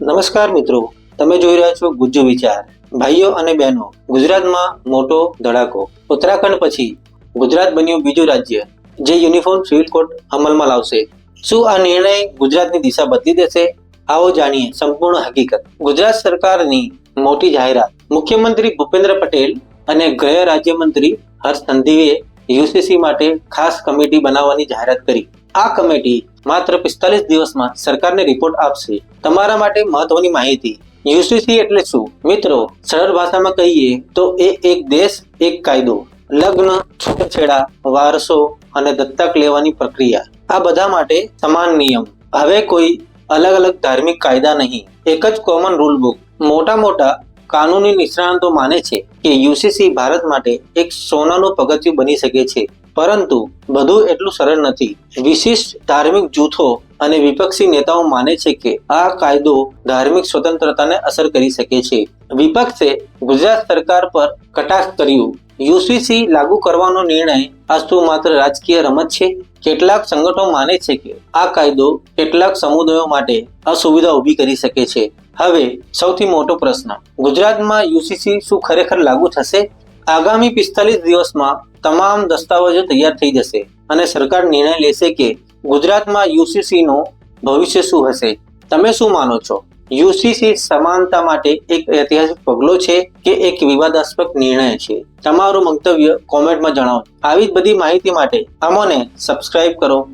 નમસ્કાર મિત્રો, તમે જોઈ રહ્યા છો ગુજ્જુ વિચાર. ભાઈઓ અને બહેનો, ગુજરાતમાં મોટો ધડાકો. ઉત્તરાખંડ પછી ગુજરાત બન્યું બીજું રાજ્ય, જે યુનિફોર્મ સિવિલ કોડ અમલમાં લાવશે. શું આ નિર્ણય ગુજરાતની દિશા બદલી દેશે? આવો જાણીએ સંપૂર્ણ હકીકત. ગુજરાત સરકારની મોટી જાહેરાત. મુખ્યમંત્રી ભૂપેન્દ્ર પટેલ અને ગૃહ રાજ્યમંત્રી હર્ષ સંધીએ યુસીસી માટે ખાસ કમિટી બનાવવાની જાહેરાત કરી. આ કમિટી માત્ર પિસ્તાલીસ દિવસમાં સરકારને રિપોર્ટ આપશે. તમારા માટે મહત્વની માહિતી. યુસીસી એટલે શું? મિત્રો, સરળ ભાષામાં કહીએ તો એ એક દેશ, એક કાયદો. લગ્ન, છૂટછેડા, વારસો અને દત્તક લેવાની પ્રક્રિયા. આ બધા માટે સમાન નિયમ. હવે કોઈ અલગ અલગ ધાર્મિક કાયદા નહીં. એક જ કોમન રૂલ બુક મોટા મોટા કાનૂની નિષ્ણાંતો માને છે કે યુસીસી ભારત માટે એક સોનાનું પગથિયું બની શકે છે. પરંતુ બધું એટલું સરળ નથી. વિશિષ્ટ ધાર્મિક જૂથો અને વિપક્ષી નેતાઓ માને છે કે આ કાયદો ધાર્મિક સ્વતંત્રતાને અસર કરી શકે છે. વિપક્ષે ગુજરાત સરકાર પર કટાક્ષ કર્યું. યુસીસી લાગુ કરવાનો નિર્ણય આ શું માત્ર રાજકીય રમત છે. કેટલાક સંગઠનો માને છે કે આ કાયદો કેટલાક સમુદાયો માટે અસુવિધા ઊભી કરી શકે છે. હવે સૌથી મોટો પ્રશ્ન. ગુજરાતમાં યુસીસી શું ખરેખર લાગુ થશે? આગામી પિસ્તાલીસ દિવસમાં તમામ દસ્તાવેજો તૈયાર થઈ જશે અને સરકાર નિર્ણય લેશે કે ગુજરાતમાં યુસીસીનું ભવિષ્ય શું હશે. તમે શું માનો છો? યુસીસી સમાનતા માટે એક ઐતિહાસિક પગલો છે કે એક વિવાદાસ્પદ નિર્ણય છે? તમારું મંતવ્ય કોમેન્ટમાં જણાવો. આવી જ બધી માહિતી માટે અમોને સબસ્ક્રાઇબ કરો.